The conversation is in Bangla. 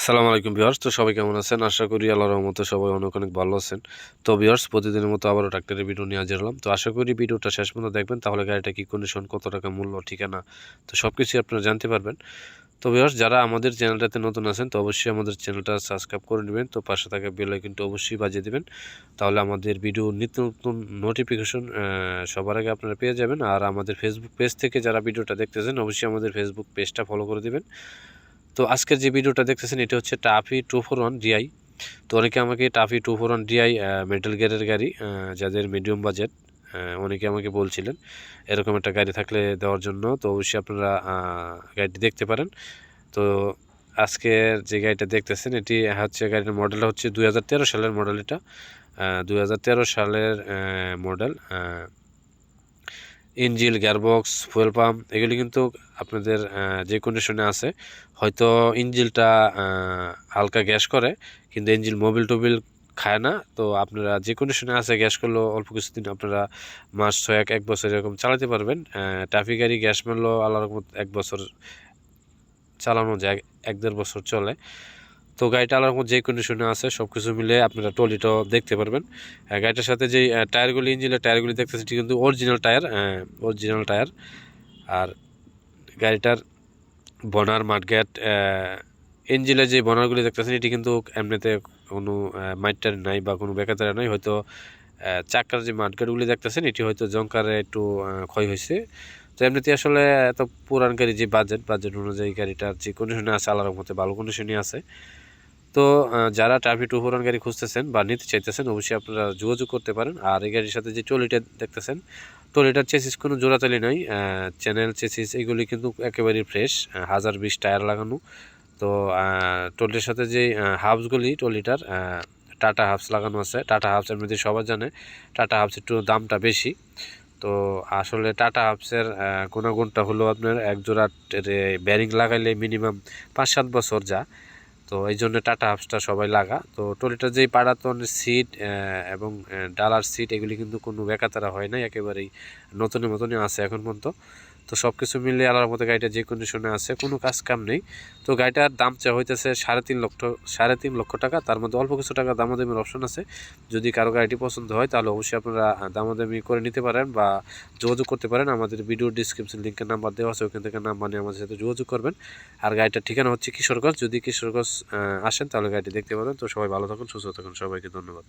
আসসালামু আলাইকুম বিহার্স তো সবাই কেমন আছেন? আশা করি আল্লাহ রহমতে সবাই অনেক অনেক ভালো আছেন। তো বিহার্স প্রতিদিনের মতো আবারও ডাক্তারের ভিডিও নিয়ে হাজির হলাম। তো আশা করি ভিডিওটা শেষ পর্যন্ত দেখবেন। তাহলে গাড়িটা কী কন্ডিশন কত টাকা মূল্য, ঠিকানা, তো সব কিছুই আপনারা জানতে পারবেন। তো বিহার্স যারা আমাদের চ্যানেলটাতে নতুন আছেন, তো অবশ্যই আমাদের চ্যানেলটা সাবস্ক্রাইব করে নেবেন। তো পাশে থাকা বেল কিন্তু অবশ্যই বাজিয়ে দেবেন। তাহলে আমাদের ভিডিও নিত্য নতুন নোটিফিকেশন সবার আগে আপনারা পেয়ে যাবেন। আর আমাদের ফেসবুক পেজ থেকে যারা ভিডিওটা দেখতেছেন, অবশ্যই আমাদের ফেসবুক পেজটা ফলো করে দেবেন। তো আজকের যে ভিডিওটা দেখতেছেন, এটা হচ্ছে TAFE two four one DI তো অনেকে আমাকে TAFE two four one DI metal গিয়ারের গাড়ি যাদের মিডিয়াম বাজেট অনেকে আমাকে বলছিলেন এরকম একটা গাড়ি থাকলে দেওয়ার জন্য। তো অবশ্যই আপনারা গাড়িটি দেখতে পারেন। তো আজকে যে গাড়িটা দেখতেছেন, এটি হচ্ছে গাড়ির মডেলটা হচ্ছে দু হাজার তেরো সালের মডেল এটা। দুই হাজার তেরো সালের model engine, gearbox, fuel pump, এগুলি কিন্তু আপনাদের যে কন্ডিশনে আছে, হয়তো ইঞ্জিলটা হালকা গ্যাস করে, কিন্তু ইঞ্জিল মোবিল টোবিল খায় না। তো আপনারা যে কন্ডিশনে আছে, গ্যাস করলেও অল্প কিছুদিন আপনারা মাস ছয়েক, এক বছর এরকম চালাতে পারবেন। ট্রাফিক গাড়ি গ্যাস মারলেও আল্লাহ রকম এক বছর চালানো যায়, এক দেড় বছর চলে। তো গাড়িটা রকম যে কন্ডিশনে আছে সব কিছু মিলে আপনারা টলিটাও দেখতে পারবেন। গাড়িটার সাথে যেই টায়ারগুলি, ইঞ্জিনের টায়ারগুলি দেখতেছি এটি কিন্তু অরিজিনাল টায়ার অরিজিনাল টায়ার। আর গাড়িটার বনার মাঠগ্যাট ইঞ্জিনের যে বনারগুলি দেখতেছেন, এটি কিন্তু এমনিতে কোনো মাইটার নাই বা কোনো বেকাতারা নাই। হয়তো চাকার যে মাঠগাটগুলি দেখতেছেন, এটি হয়তো জঙ্কারে একটু ক্ষয় হয়েছে। তো এমনিতে আসলে এত পুরান গাড়ি যে বাজেট বাজেট অনুযায়ী গাড়িটার যে কন্ডিশনে আছে আল্লাহর মতে ভালো কন্ডিশনে আছে। তো যারা ট্রাফিক টু পুরান গাড়ি খুঁজতেছেন বা নিতে চাইতেছেন, অবশ্যই আপনারা যোগাযোগ করতে পারেন। আর এই গাড়ির সাথে যে ট্রলিটা দেখতেছেন, ট্রলিটার চেসিস কোনো জোড়াতালি নাই চ্যানেল চেসিস এগুলি কিন্তু একেবারেই ফ্রেশ হাজার বিশ টায়ার লাগানো। তো ট্রলির সাথে যে হাবসগুলি ট্রলিটার টাটা হাফস লাগানো আছে। টাটা হাবস এমনিতে সবাই জানে টাটা হাবস একটু দামটা বেশি। তো, আসলে টাটা হাবসের গুণাগুণটা হলো আপনার এক জোড়া ব্যারিং লাগাইলে মিনিমাম পাঁচ সাত বছর যা। তো এই জন্য টাটা হাফসটা সবাই লাগা। তো টলিটার যেই পাড়াতন সিট এবং ডালার সিট, এগুলি কিন্তু কোনো বেকাতারা হয় না একেবারেই নতুনের মতনই আছে এখন পর্যন্ত। তো সব কিছু মিলে আলার মতো গাড়িটা যে কন্ডিশনে আছে, কোনো কাজ কাম নেই। তো গাড়িটার দাম চা হইতেছে সাড়ে তিন লক্ষ, সাড়ে তিন লক্ষ টাকা। তার মধ্যে অল্প কিছু টাকা দামাদামির অপশন আছে। যদি কারও গাড়িটি পছন্দ হয়, তাহলে অবশ্যই আপনারা দামাদামি করে নিতে পারেন বা যোগাযোগ করতে পারেন। আমাদের ভিডিও ডিসক্রিপশন লিঙ্কের নাম্বার দেওয়া আছে, ওখান থেকে নাম্বার নিয়ে আমাদের সাথে যোগাযোগ করবেন। আর গাড়িটার ঠিকানা হচ্ছে কিশোরগঞ্জ। যদি কিশোরগঞ্জ আসেন, তাহলে গাড়িটি দেখতে পারেন। তো সবাই ভালো থাকুন, সুস্থ থাকুন। সবাইকে ধন্যবাদ।